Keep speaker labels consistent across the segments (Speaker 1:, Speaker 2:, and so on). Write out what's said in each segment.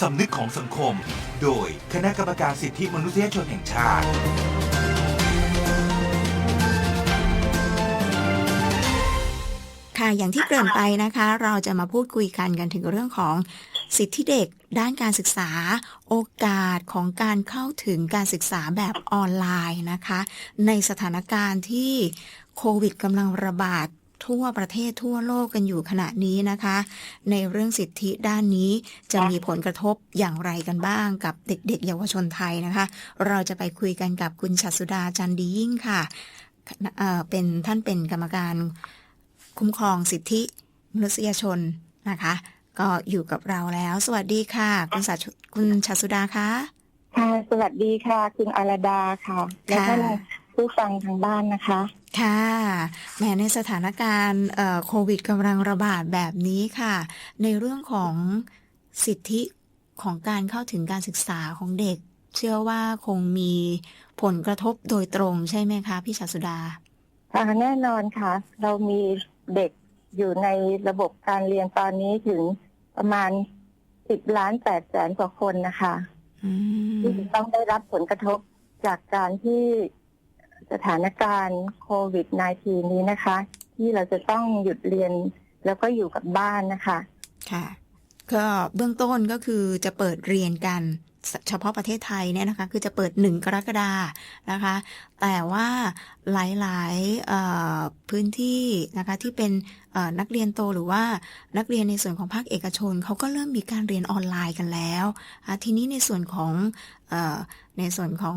Speaker 1: สำนึกของสังคม โดยคณะกรรมการสิทธิมนุษยชนแห่งชาติ
Speaker 2: ค่ะอย่างที่เกริ่นไปนะคะ เราจะมาพูดคุยกันกันถึงเรื่องของสิทธิเด็กด้านการศึกษา โอกาสของการเข้าถึงการศึกษาแบบออนไลน์นะคะ ในสถานการณ์ที่โควิดกำลังระบาด ทั่วประเทศทั่วโลกกันอยู่ขณะนี้นะคะ ในเรื่องสิทธิด้านนี้จะมีผลกระทบอย่างไรกันบ้างกับเด็กๆ เยาวชนไทยนะคะ เราจะไปคุยกันกับคุณชัดสุดาจันดียิ่งค่ะเอ่อเป็นท่านเป็นกรรมการคุ้มครองสิทธิมนุษยชนนะคะ ก็อยู่กับเราแล้ว สวัสดีค่ะ คุณสัชคุณชัดสุดาคะ
Speaker 3: ค่ะสวัสดีค่ะ คุณอรดาค่ะ และท่าน ผู้ฟังทางบ้านนะคะ
Speaker 2: ค่ะแม้ในสถานการณ์เอ่อโควิดกำลังระบาดแบบนี้ค่ะ ในเรื่องของสิทธิของการเข้าถึงการศึกษาของเด็ก เชื่อว่าคงมีผลกระทบโดยตรงใช่ไหมคะพี่ชัดสุดา
Speaker 3: ค่ะแน่นอนค่ะ เรามีเด็กอยู่ในระบบการเรียนตอนนี้ถึงประมาณสิบล้านแปดแสนกว่าคนนะคะ
Speaker 2: อืม
Speaker 3: ที่จะต้องได้รับผลกระทบจากการที่ สถานการณ์โควิด -19 นี้นะคะ ที่เราจะต้องหยุดเรียนแล้วก็อยู่กับบ้านนะคะ
Speaker 2: ค่ะ ก็เบื้องต้นก็คือจะเปิดเรียนกันเฉพาะประเทศไทยเนี่ยนะคะ คือจะเปิดหนึ่งกรกฎานะคะ แต่ว่าหลายๆพื้นที่นะคะที่เป็นนักเรียนโตหรือว่านักเรียนในส่วนของภาคเอกชนเขาก็เริ่มมีการเรียนออนไลน์กันแล้ว ทีนี้ในส่วนของอในส่วนของ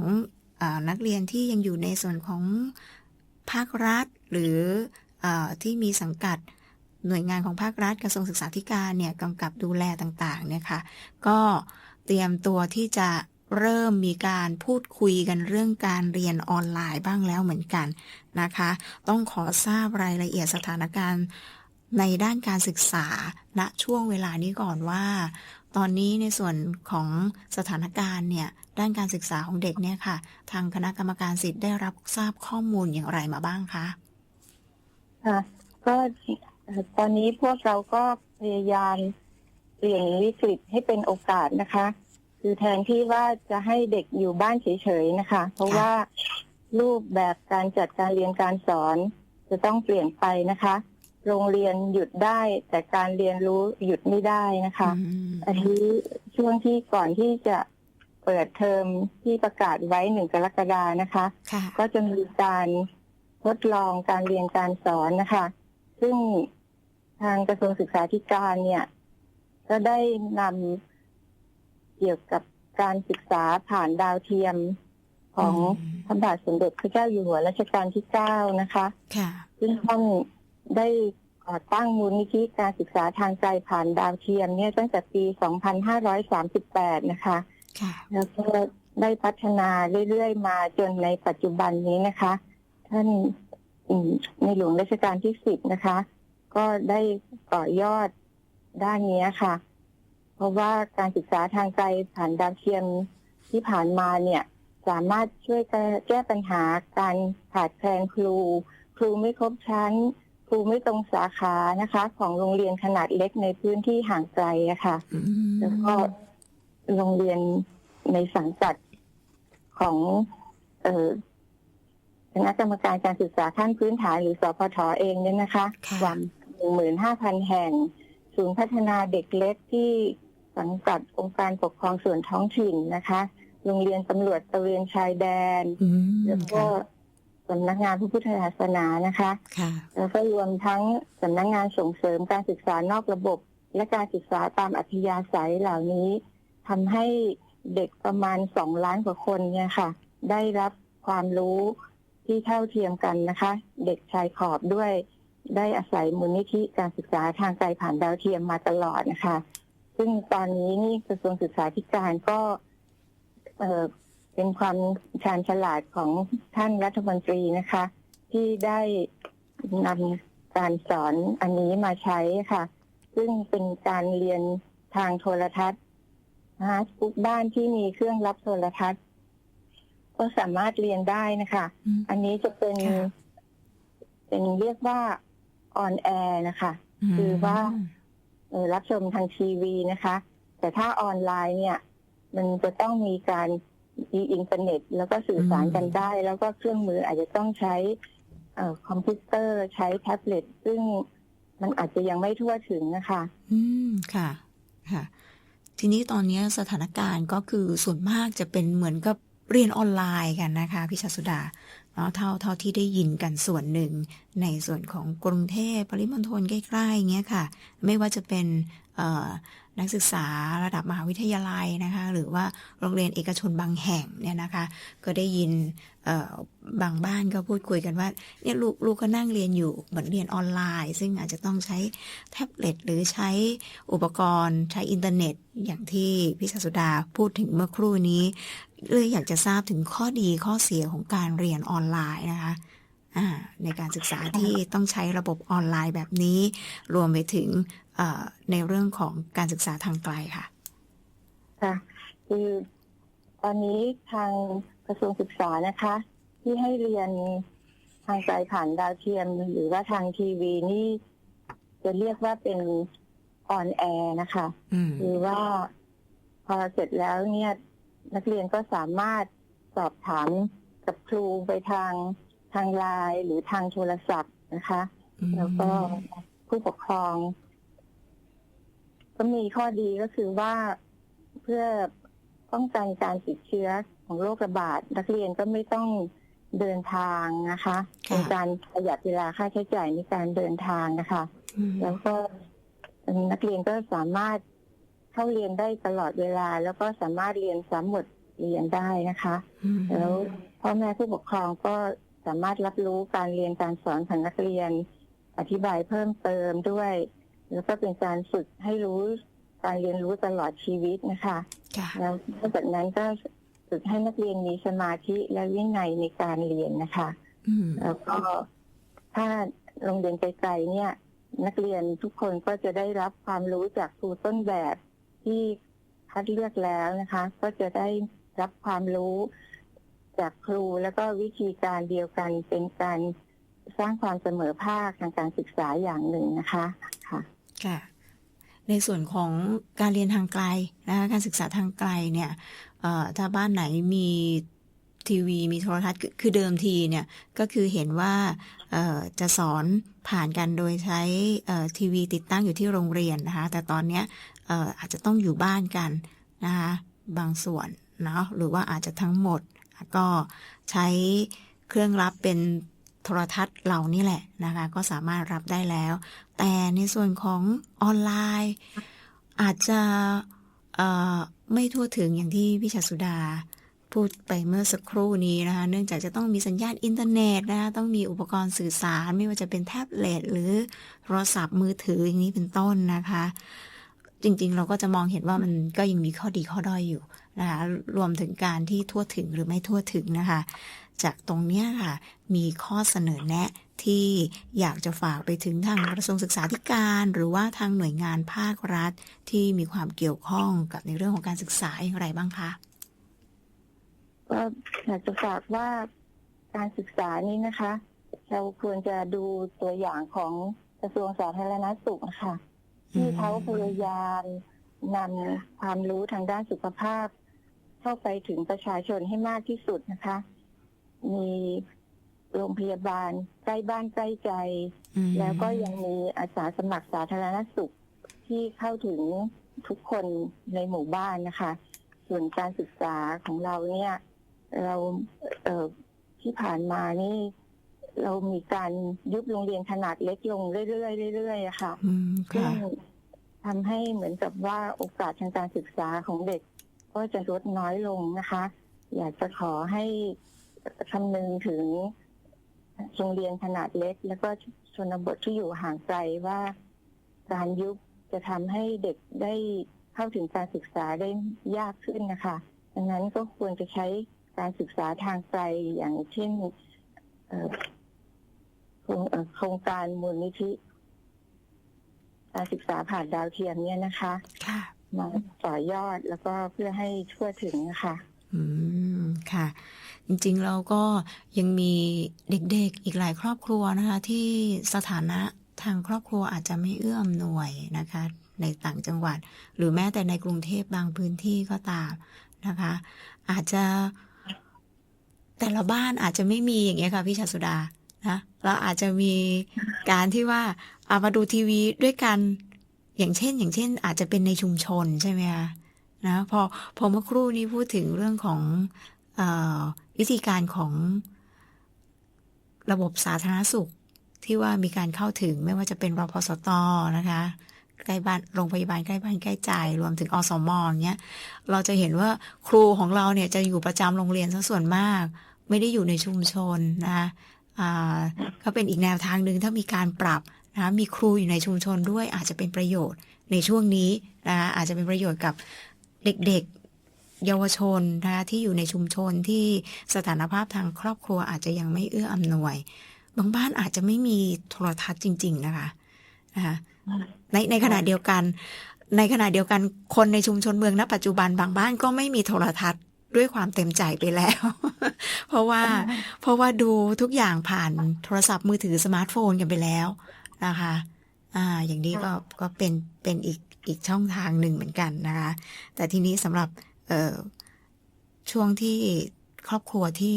Speaker 2: นักเรียนที่ยังอยู่ในส่วนของภาครัฐ หรืออที่มีสังกัดหน่วยงานของภาครัฐกระทรวงศึกษาธิการเนี่ยกำกับดูแลต่างๆเนี่ยค่ะก็เตรียมตัวที่จะเริ่มมีการพูดคุยกันเรื่องการเรียนออนไลน์บ้างแล้วเหมือนกันนะคะ ต้องขอทราบรายละเอียดสถานการณ์ในด้านการศึกษาณช่วงเวลานี้ก่อนว่า ตอนนี้ในส่วนของสถานการณ์เนี่ย ด้านการศึกษาของเด็กเนี่ยค่ะ ทางคณะกรรมการสิทธิ์ได้รับทราบข้อมูลอย่างไรมาบ้างคะ
Speaker 3: ค่ะก็เอ่อตอนนี้พวกเราก็พยายามเปลี่ยนวิกฤตให้เป็นโอกาสนะคะ คือแทนที่ว่าจะให้เด็กอยู่บ้านเฉยๆนะคะ เพราะว่ารูปแบบการจัดการเรียนการสอนจะต้องเปลี่ยนไปนะคะ โรงเรียนหยุดได้ แต่การเรียนรู้หยุดไม่ได้นะคะ
Speaker 2: อืม
Speaker 3: อันนี้ช่วงที่ก่อนที่จะ เปิดเทอมที่ประกาศไว้หนึ่งกรกฎานะคะ
Speaker 2: ค่ะ
Speaker 3: ก็จะมีการทดลองการเรียนการสอนนะคะ ซึ่งทางกระทรวงศึกษาธิการเนี่ย ก็ได้นำเกี่ยวกับการศึกษาผ่านดาวเทียมของ
Speaker 2: อืม
Speaker 3: พระบาทสมเด็จพระเจ้าอยู่หัวรัชกาลที่เก้านะคะ
Speaker 2: ค่ะ
Speaker 3: ซึ่งท่านได้ก่อตั้งมูลนิธิการศึกษาทางไกลผ่านดาวเทียมเนี่ยตั้งแต่ปี 2538 นะคะ
Speaker 2: ค่ะ
Speaker 3: แล้วก็ได้พัฒนาเรื่อยๆ มาจนในปัจจุบันนี้นะคะ ท่านอืมในหลวงรัชกาลที่สิบนะคะ ก็ได้ต่อยอดด้านนี้ค่ะ เพราะว่าการศึกษาทางไกลผ่านดาวเทียมที่ผ่านมาเนี่ย สามารถช่วยแก้ปัญหาการขาดแคลนครู ครูไม่ครบชั้น ครูไม่ตรงสาขานะคะ ของโรงเรียนขนาดเล็กในพื้นที่ห่างไกลอะค่ะ
Speaker 2: อืม
Speaker 3: แล้วก็ โรงเรียนในสังกัดของเออคณะกรรมการการศึกษาขั้นพื้นฐานหรือสพทเองเนี่ยนะคะ
Speaker 2: ค่ะ
Speaker 3: กว่าหนึ่งหมื่นห้าพันแห่ง ศูนย์พัฒนาเด็กเล็กที่สังกัดองค์การปกครองส่วนท้องถิ่นนะคะ โรงเรียนตำรวจตระเวนชายแดน
Speaker 2: อืม
Speaker 3: แล้วก็
Speaker 2: ค่ะ
Speaker 3: สำนักงานพระพุทธศาสนานะคะ
Speaker 2: ค่ะ
Speaker 3: แล้วก็รวมทั้งสำนักงานส่งเสริมการศึกษานอกระบบ และการศึกษาตามอัธยาศัยเหล่านี้ ทำให้เด็กประมาณสองล้านกว่าคนเนี่ยค่ะ ได้รับความรู้ที่เท่าเทียมกันนะคะ เด็กชายขอบด้วยได้อาศัยมูลนิธิการศึกษาทางไกลผ่านดาวเทียมมาตลอดนะคะ ซึ่งตอนนี้นี่กระทรวงศึกษาธิการก็เออเป็นความชาญฉลาดของท่านรัฐมนตรีนะคะ ที่ได้นำการสอนอันนี้มาใช้ค่ะ ซึ่งเป็นการเรียนทางโทรทัศน์ นะคะทุกบ้านที่มีเครื่องรับโทรทัศน์ ก็สามารถเรียนได้นะคะ
Speaker 2: อืม
Speaker 3: อันนี้จะเป็น
Speaker 2: ค่ะ
Speaker 3: เป็นเรียกว่าออนแอร์นะคะ คือว่า เอ่อรับชมทางทีวีนะคะ แต่ถ้าออนไลน์เนี่ย มันจะต้องมีการมีอินเทอร์เน็ต แล้วก็สื่อสารกันได้ แล้วก็เครื่องมืออาจจะต้องใช้เอ่อคอมพิวเตอร์ใช้แท็บเล็ตซึ่งมันอาจจะยังไม่ทั่วถึงนะคะ
Speaker 2: อืม ค่ะ ค่ะ ทีนี้ตอนนี้สถานการณ์ก็คือส่วนมากจะเป็นเหมือนกับเรียนออนไลน์กันนะคะพี่ชาสุดาเนาะเท่าเท่าที่ได้ยินกันส่วนหนึ่ง ในส่วนของกรุงเทพปริมณฑลใกล้ๆเงี้ยค่ะ ไม่ว่าจะเป็นนักศึกษาระดับมหาวิทยาลัยนะคะ หรือว่าโรงเรียนเอกชนบางแห่งเนี่ยนะคะ ก็ได้ยินบางบ้านก็พูดคุยกันว่าเนี่ยลูกลูกก็นั่งเรียนอยู่เหมือนเรียนออนไลน์ ซึ่งอาจจะต้องใช้แท็บเล็ตหรือใช้อุปกรณ์ใช้อินเทอร์เน็ต อย่างที่พี่ศาสุดาพูดถึงเมื่อครู่นี้เลยอยากจะทราบถึงข้อดีข้อเสียของการเรียนออนไลน์นะคะ ในการศึกษาที่ต้องใช้ระบบออนไลน์แบบนี้ รวมไปถึงเอ่อในเรื่องของการศึกษาทางไกลค่ะ
Speaker 3: ค่ะคือตอนนี้ทางกระทรวงศึกษานะคะ ที่ให้เรียนทางไกลผ่านดาวเทียม หรือว่าทางทีวีนี่จะเรียกว่าเป็นออนแอร์นะคะ
Speaker 2: อืม
Speaker 3: คือว่าพอเสร็จแล้วเนี่ย นักเรียนก็สามารถสอบถามกับครูไปทาง ทางไลน์หรือทางโทรศัพท์นะคะ แล้วก็ผู้ปกครอง ก็มีข้อดีก็คือว่าเพื่อป้องกันการติดเชื้อของโรคระบาด นักเรียนก็ไม่ต้องเดินทางนะคะ
Speaker 2: ค่ะ
Speaker 3: เป็นการประหยัดเวลาค่าใช้จ่ายในการเดินทางนะคะ
Speaker 2: อืม
Speaker 3: แล้วก็นักเรียนก็สามารถเข้าเรียนได้ตลอดเวลา แล้วก็สามารถเรียนซ้ำหมดเรียนได้นะคะ
Speaker 2: อืม
Speaker 3: แล้วพ่อแม่ผู้ปกครองก็ สามารถรับรู้การเรียนการสอนของนักเรียน อธิบายเพิ่มเติมด้วย แล้วก็เป็นการฝึกให้รู้การเรียนรู้ตลอดชีวิตนะคะ
Speaker 2: ค่ะ
Speaker 3: แล้วนอกจากนั้นก็ฝึกให้นักเรียนมีสมาธิและวินัยในการเรียนนะคะ
Speaker 2: อืม
Speaker 3: แล้วก็ถ้าโรงเรียนไกลๆเนี่ย นักเรียนทุกคนก็จะได้รับความรู้จากครูต้นแบบที่คัดเลือกแล้วนะคะ ก็จะได้รับความรู้ จากครูแล้วก็วิธีการเดียวกันเป็นการสร้างความเสมอภาคทางการศึกษาอย่างหนึ่งนะคะค่ะ
Speaker 2: ค่ะ ในส่วนของการเรียนทางไกลนะคะการศึกษาทางไกลเนี่ยถ้าบ้านไหนมีทีวีมีโทรทัศน์คือเดิมทีเนี่ยก็คือเห็นว่าจะสอนผ่านกันโดยใช้ทีวีติดตั้งอยู่ที่โรงเรียนนะคะ แต่ตอนนี้อออาจจะต้องอยู่บ้านกันนะคะบางส่วนเนาะหรือว่าอาจจะทั้งหมด ก็ใช้เครื่องรับเป็นโทรทัศน์เรานี่แหละนะคะ ก็สามารถรับได้แล้ว แต่ในส่วนของออนไลน์ อาจจะไม่ทั่วถึงอย่างที่พี่ชัสุดาพูดไปเมื่อสักครู่นี้นะคะ เนื่องจากจะต้องมีสัญญาณอินเทอร์เน็ตนะคะต้องมีอุปกรณ์สื่อสาร ไม่ว่าจะเป็นแท็บเล็ตหรือโทรศัพท์มือถืออย่างนี้เป็นต้นนะคะ จริงๆ เราก็จะมองเห็นว่ามันก็ยังมีข้อดีข้อด้อยอยู่ นะคะรวมถึงการที่ทั่วถึงหรือไม่ทั่วถึงนะคะ จากตรงนี้ค่ะ มีข้อเสนอแนะที่อยากจะฝากไปถึงทางกระทรวงศึกษาธิการ หรือว่าทางหน่วยงานภาครัฐที่มีความเกี่ยวข้องกับในเรื่องของการศึกษาอย่างไรบ้างคะ
Speaker 3: ก็อยากจะฝากว่าการศึกษานี้นะคะ เราควรจะดูตัวอย่างของกระทรวงสาธารณสุขนะคะที่เขาพยายามนำความรู้ทางด้านสุขภาพ เข้าไปถึงประชาชนให้มากที่สุดนะคะ มีโรงพยาบาลใกล้บ้านใกล้ใจ
Speaker 2: อืม
Speaker 3: แล้วก็ยังมีอาสาสมัครสาธารณสุขที่เข้าถึงทุกคนในหมู่บ้านนะคะ ส่วนการศึกษาของเราเนี่ย เราเอ่อที่ผ่านมานี่ เรามีการยุบโรงเรียนขนาดเล็กลงเรื่อยๆเรื่อยๆอะค่ะ
Speaker 2: อืม
Speaker 3: ซึ่ง
Speaker 2: ค่ะ
Speaker 3: ทำให้เหมือนกับว่าโอกาสทางการศึกษาของเด็ก ก็จะลดน้อยลงนะคะ อยากจะขอให้คำนึงถึงโรงเรียนขนาดเล็ก แล้วก็ชนบทที่อยู่ห่างไกลว่าการยุบจะทำให้เด็กได้เข้าถึงการศึกษาได้ยากขึ้นนะคะดังนั้นก็ควรจะใช้การศึกษาทางไกลอย่างเช่นโครงเอ่อโครงการมูลนิธิการศึกษาผ่านดาวเทียมเนี่ยนะคะ
Speaker 2: ค่ะ
Speaker 3: มาต่อยอดแล้วก็เพื่อให้ทั่วถึงนะคะ
Speaker 2: อืมค่ะ จริงๆเราก็ยังมีเด็กๆอีกหลายครอบครัวนะคะ ที่สถานะทางครอบครัวอาจจะไม่เอื้อมหน่วยนะคะ ในต่างจังหวัด หรือแม้แต่ในกรุงเทพบางพื้นที่ก็ตามนะคะ อาจจะแต่ละบ้านอาจจะไม่มีอย่างเงี้ยค่ะพี่ชัดสุดานะแล้วอาจจะมีการที่ว่าเอามาดูทีวีด้วยกัน อย่างเช่น อย่างเช่น อาจจะเป็นในชุมชนใช่ไหมคะนะพอพอเมื่อครู่นี้พูดถึงเรื่องของออวิธีการของระบบสาธารณสุขที่ว่ามีการเข้าถึงไม่ว่าจะเป็นรพสตนะคะใกล้บ้านโรงพยาบาลใกล้บ้านใกล้ใจรวมถึงอสมองเงี้ยเราจะเห็นว่าครูของเราเนี่ยจะอยู่ประจำโรงเรียนซะส่วนมาก ไม่ได้อยู่ในชุมชนนะคะอ่าก็เป็นอีกแนวทางหนึ่งถ้ามีการปรับ นะมีครูอยู่ในชุมชนด้วยอาจจะเป็นประโยชน์ในช่วงนี้นะคะอาจจะเป็นประโยชน์กับเด็กๆเยาวชนนะคะที่อยู่ในชุมชนที่สถานภาพทางครอบครัวอาจจะยังไม่เอื้ออำนวย บางบ้านอาจจะไม่มีโทรทัศน์จริง ๆ นะคะนะคะในในขณะเดียวกัน ในขณะเดียวกันคนในชุมชนเมืองณปัจจุบันบางบ้านก็ไม่มีโทรทัศน์ด้วยความเต็มใจไปแล้ว เพราะว่าเพราะว่าดูทุกอย่างผ่านโทรศัพท์มือถือสมาร์ทโฟนกันไปแล้ว นะคะอ่าอย่างนี้ก็ก็เป็นเป็นอีกอีกช่องทางหนึ่งเหมือนกันนะคะ แต่ทีนี้สำหรับเอ่อช่วงที่ครอบครัวที่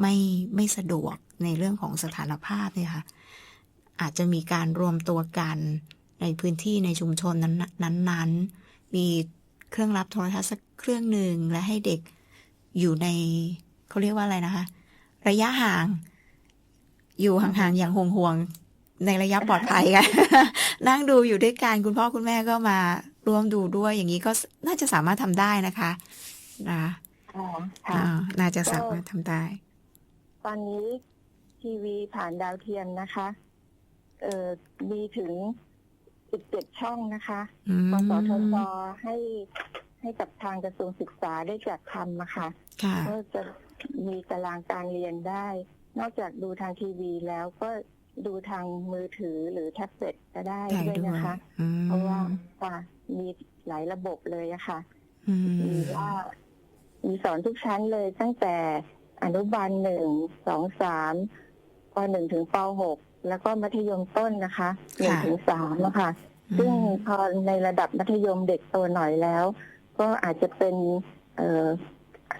Speaker 2: ไม่ไม่สะดวกในเรื่องของสถานภาพเนี่ยค่ะอาจจะมีการรวมตัวกันในพื้นที่ในชุมชนนั้นนั้นๆ มีเครื่องรับโทรทัศน์สักเครื่องหนึ่งและให้เด็กอยู่ในเขาเรียกว่าอะไรนะคะ ระยะห่าง อยู่ห่างๆอย่างห่วงๆ ในระยะปลอดภัยกันนั่งดูอยู่ด้วยกันคุณพ่อคุณแม่ก็มาร่วมดูด้วยอย่างนี้ก็น่าจะสามารถทำได้นะคะนะ
Speaker 3: อ๋อค่ะ
Speaker 2: อ่าน่าจะสามารถทำได้
Speaker 3: ตอนนี้ทีวีผ่านดาวเทียมนะคะเอ่อมีถึง17ช่องนะคะ
Speaker 2: อืม
Speaker 3: กสทชให้ให้กับทางกระทรวงศึกษาได้จัดทำนะคะ
Speaker 2: ค่ะ
Speaker 3: ก็จะมีตารางการเรียนได้ นอกจากดูทางทีวีแล้วก็ ดูทางมือถือหรือแท็บเล็ตก็ได้
Speaker 2: ได้
Speaker 3: ด้วย
Speaker 2: ด้วย
Speaker 3: นะคะ
Speaker 2: อืม
Speaker 3: เพราะว่าค่ะมีหลายระบบเลยอะค่ะ
Speaker 2: อื
Speaker 3: มี
Speaker 2: ม
Speaker 3: ว่ามีสอนทุกชั้นเลยตั้งแต่อนุบาลหนึ่งสองสามปหนึ่งถึงปหกแล้วก็มัธยมต้นนะคะหนึ่งถึงสามนะคะ ซึ่งพอในระดับมัธยมเด็กโตหน่อยแล้ว ก็อาจจะเป็นเอ่อ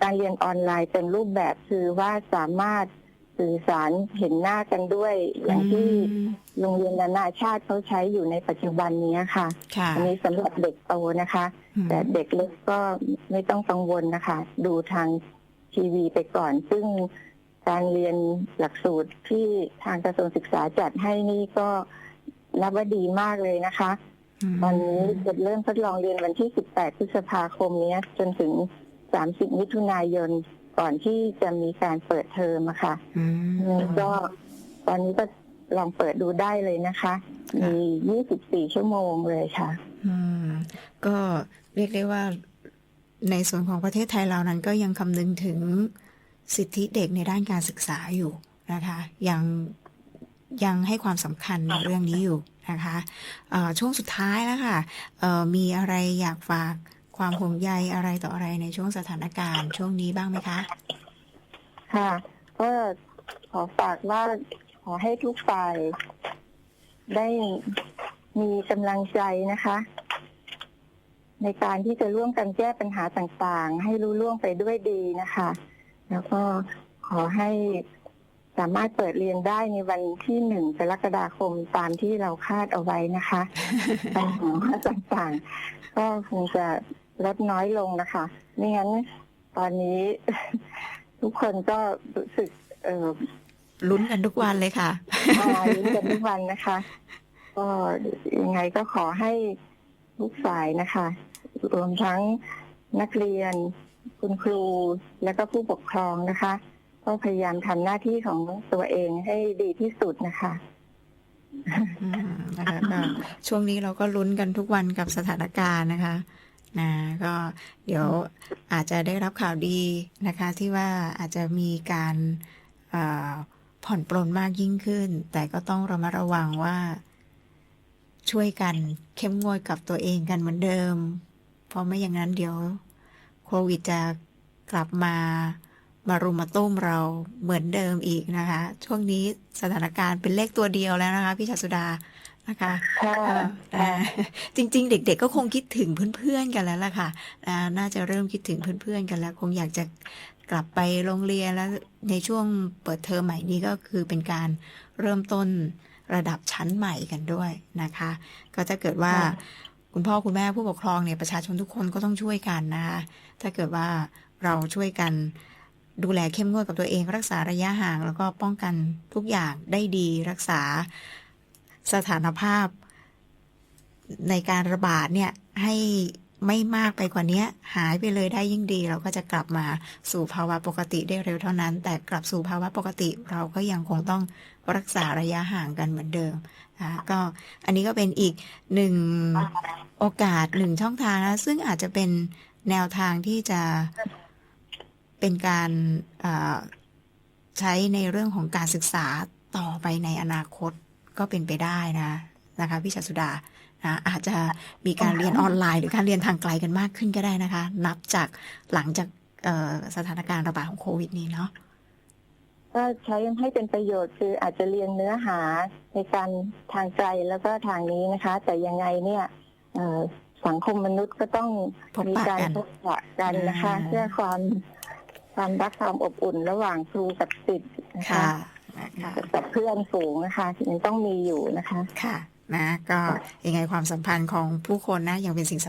Speaker 3: การเรียนออนไลน์เต็มรูปแบบคือว่าสามารถ สื่อสารเห็นหน้ากันด้วย อย่างที่
Speaker 2: อืม
Speaker 3: โรงเรียนนานาชาติเขาใช้อยู่ในปัจจุบันนี้ค่ะ
Speaker 2: ค่ะ
Speaker 3: อันนี้สำหรับเด็กโตนะคะ
Speaker 2: อืม
Speaker 3: แต่เด็กเล็กก็ไม่ต้องกังวลนะคะ ดูทางทีวีไปก่อน ซึ่งการเรียนหลักสูตรที่ทางกระทรวงศึกษาจัดให้นี่ก็นับว่าดีมากเลยนะคะ
Speaker 2: ม
Speaker 3: ตอนนี้จะเริ่มทดลองเรียนวันที่ 18 พฤษภาคมเนี้ยจนถึง 30 มิถุนายน ก่อนที่จะมีการเปิดเทอมอะค่ะ
Speaker 2: อืม
Speaker 3: ก็ตอนนี้ก็ลองเปิดดูได้เลยนะคะ มี 24 ชั่วโมงเลยค่ะ
Speaker 2: อืมก็เรียกได้ว่าในส่วนของประเทศไทยเรานั้นก็ยังคำนึงถึงสิทธิเด็กในด้านการศึกษาอยู่นะคะ ยังยังให้ความสำคัญในเรื่องนี้อยู่นะคะเอ่อช่วงสุดท้ายแล้วค่ะเอ่อมีอะไรอยากฝาก ความห่วงใยอะไรต่ออะไรในช่วงสถานการณ์ช่วงนี้บ้างไหมคะ
Speaker 3: ค่ะ ก็ขอฝากว่าขอให้ทุกฝ่าย ได้มีกำลังใจนะคะ ในการที่จะร่วมกันแก้ปัญหาต่างๆ ให้รู้ล่วงไปด้วยดีนะคะ แล้วก็ขอให้สามารถเปิดเรียนได้ในวันที่หนึ่งกรกฎาคมตามที่เราคาดเอาไว้นะคะปัญหาต่างๆ ก็คงจะ ลดน้อยลงนะคะไม่งั้นตอนนี้ ทุกคนก็รู้สึก เออ
Speaker 2: ลุ้นกันทุกวันเลยค่ะ
Speaker 3: มาลุ้นกันทุกวันนะคะ ก็ยังไงก็ขอให้ทุกฝ่ายนะคะ รวมทั้งนักเรียน คุณครูและก็ผู้ปกครองนะคะก็พยายามทำหน้าที่ของตัวเองให้ดีที่สุดนะคะ
Speaker 2: อืมนะคะก็ช่วงนี้เราก็ลุ้นกันทุกวันกับสถานการณ์นะคะ นะก็เดี๋ยวอาจจะได้รับข่าวดีนะคะ ที่ว่าอาจจะมีการผ่อนปลนมากยิ่งขึ้น แต่ก็ต้องระมัดระวังว่าช่วยกันเข้มงวดกับตัวเองกันเหมือนเดิม เพราะไม่อย่างนั้นเดี๋ยวโควิดจะกลับมามารุมมาตุ้มเราเหมือนเดิมอีกนะคะ ช่วงนี้สถานการณ์เป็นเลขตัวเดียวแล้วนะคะ พี่ชัดสุดา นะคะ
Speaker 3: ค่ะ
Speaker 2: เอ่ออ่าจริง ๆ เด็ก ๆ ก็คงคิดถึงเพื่อนๆกันแล้วล่ะค่ะอ่าน่าจะเริ่มคิดถึงเพื่อนๆกันแล้ว คงอยากจะกลับไปโรงเรียนแล้วในช่วงเปิดเทอมใหม่นี้ก็คือเป็นการเริ่มต้นระดับชั้นใหม่กันด้วยนะคะ ก็ถ้าเกิดว่า
Speaker 3: ค่ะ
Speaker 2: คุณพ่อคุณแม่ผู้ปกครองเนี่ยประชาชนทุกคนก็ต้องช่วยกันนะคะถ้าเกิดว่าเราช่วยกันดูแลเข้มงวดกับตัวเอง รักษาระยะห่าง แล้วก็ป้องกันทุกอย่างได้ดีรักษา สถานภาพ ในการระบาดเนี่ยให้ไม่มากไปกว่านี้หายไปเลยได้ยิ่งดี เราก็จะกลับมาสู่ภาวะปกติได้เร็วเท่านั้น แต่กลับสู่ภาวะปกติเราก็ยังคงต้องรักษาระยะห่างกันเหมือนเดิมนะคะก็อันนี้ก็เป็นอีกหนึ่งโอกาสหนึ่งช่องทางนะซึ่งอาจจะเป็นแนวทางที่จะเป็นการใช้ในเรื่องของการศึกษาต่อไปในอนาคต ก็เป็นไปได้นะนะคะพี่ชัดสุดานะอาจจะมีการเรียนออนไลน์ หรือการเรียนทางไกลกันมากขึ้นก็ได้นะคะ นับจากหลังจากเอ่อสถานการณ์ระบาดของโควิดนี้เนาะ
Speaker 3: ก็ใช้ให้เป็นประโยชน์คืออาจจะเรียนเนื้อหาในการทางไกลแล้วก็ทางนี้นะคะ แต่ยังไงเนี่ยเอ่อสังคมมนุษย์ก็ต้อง
Speaker 2: พบ
Speaker 3: มี
Speaker 2: ปะ
Speaker 3: การ
Speaker 2: กัน
Speaker 3: พบปะกันนะคะ
Speaker 2: อ่า
Speaker 3: เพื่อความความรักความอบอุ่นระหว่างครูกับศิษย์นะคะ
Speaker 2: ค่ะนะคะ
Speaker 3: กับเพื่อนฝูงนะคะยังต้องมีอยู่นะคะ
Speaker 2: ค่ะ นะ ก็ยังไงความสัมพันธ์ของผู้คนนะยังเป็นสิ่งสำ